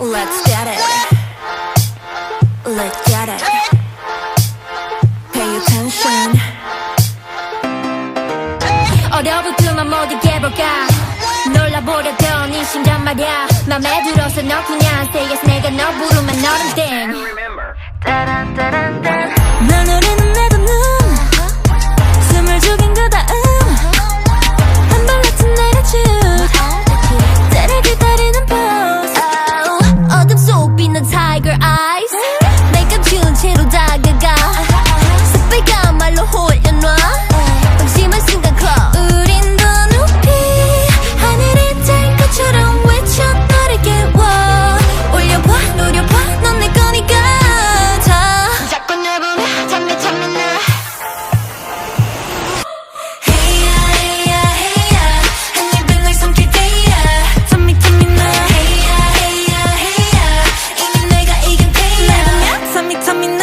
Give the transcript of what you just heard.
Let's get it. Let's get it. Pay attention. 얼어붙으면 모두 깨볼까 놀라보려던 이 심장 말야 맘에 들어서 너 그냥 say yes 내가 너 부르면 너는 tell me, tell me